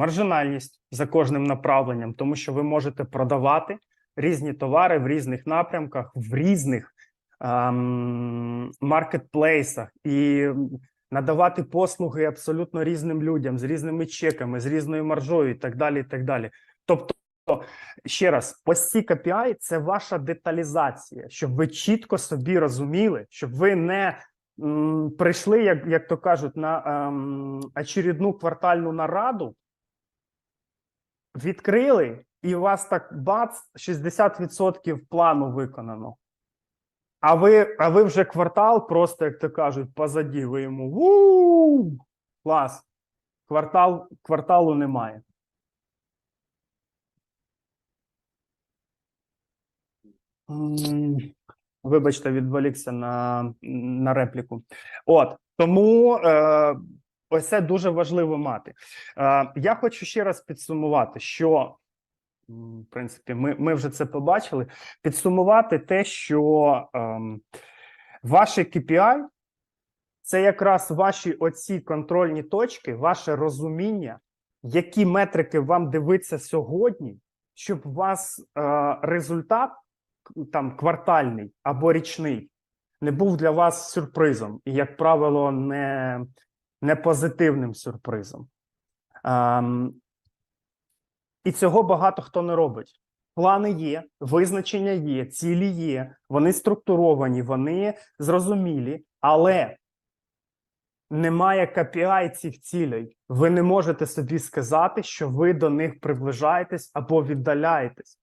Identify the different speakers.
Speaker 1: маржинальність за кожним направленням, тому що ви можете продавати різні товари в різних напрямках, в різних ем, маркетплейсах і надавати послуги абсолютно різним людям з різними чеками, з різною маржою і так далі. І так далі. Тобто, ще раз, ці KPI – це ваша деталізація, щоб ви чітко собі розуміли, щоб ви не прийшли, як, як то кажуть, на ем, очередну квартальну нараду, відкрили, і у вас так бац, 60% плану виконано. А ви, а ви вже квартал, просто як то кажуть, позаді. Ви йому у клас. Квартал, кварталу немає. Вибачте, відволікся на, на репліку. От тому е, ось це дуже важливо мати. Е, я хочу ще раз підсумувати, що в принципі ми, ми вже це побачили. Підсумувати те, що ем, ваші KPI це якраз ваші оці контрольні точки, ваше розуміння, які метрики вам дивиться сьогодні, щоб у вас е, результат там квартальний або річний не був для вас сюрпризом, і, як правило, не, не позитивним сюрпризом. Ем, і цього багато хто не робить. Плани є, визначення є, цілі є, вони структуровані, вони зрозумілі, але немає KPI цих цілей. Ви не можете собі сказати, що ви до них приближаєтесь або віддаляєтесь.